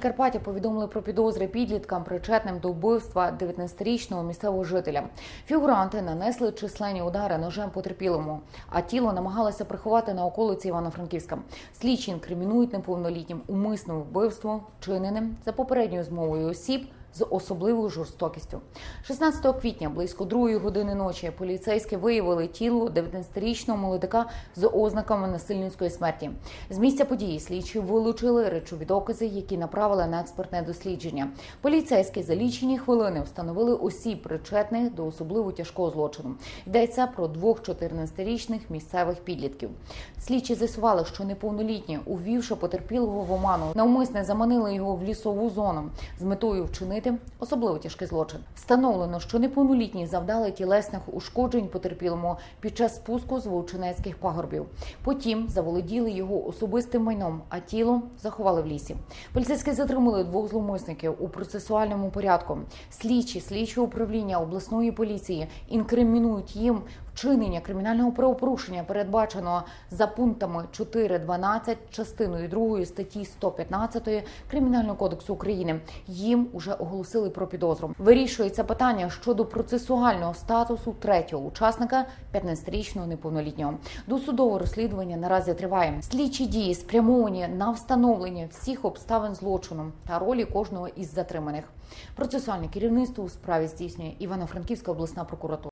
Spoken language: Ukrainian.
Прикарпаття повідомили про підозри підліткам, причетним до вбивства 19-річного місцевого жителя. Фігуранти нанесли численні удари ножем потерпілому, а тіло намагалися приховати на околиці Івано-Франківська. Слідчі інкримінують неповнолітнім умисне вбивство, вчиненим за попередньою змовою осіб з особливою жорстокістю. 16 квітня близько другої години ночі поліцейські виявили тіло 19-річного молодика з ознаками насильницької смерті. З місця події слідчі вилучили речові докази, які направили на експертне дослідження. Поліцейські за лічені хвилини встановили осіб, причетних до особливо тяжкого злочину. Йдеться про двох 14-річних місцевих підлітків. Слідчі з'ясували, що неповнолітні, увівши потерпілого в оману, навмисне заманили його в лісову зону з метою вчинити особливо тяжкий злочин. Встановлено, що неповнолітні завдали тілесних ушкоджень потерпілому під час спуску з Вовчинецьких пагорбів. Потім заволоділи його особистим майном, а тіло заховали в лісі. Поліцейські затримали двох зловмисників у процесуальному порядку. Слідчі слідчого управління обласної поліції інкримінують їм вчинення кримінального правопорушення, передбаченого за пунктами 4.12 частиною 2 статті 115 Кримінального кодексу України. Їм уже оголосили про підозру. Вирішується питання щодо процесуального статусу третього учасника 15-річного неповнолітнього. Досудове розслідування наразі триває. Слідчі дії спрямовані на встановлення всіх обставин злочину та ролі кожного із затриманих. Процесуальне керівництво у справі здійснює Івано-Франківська обласна прокуратура.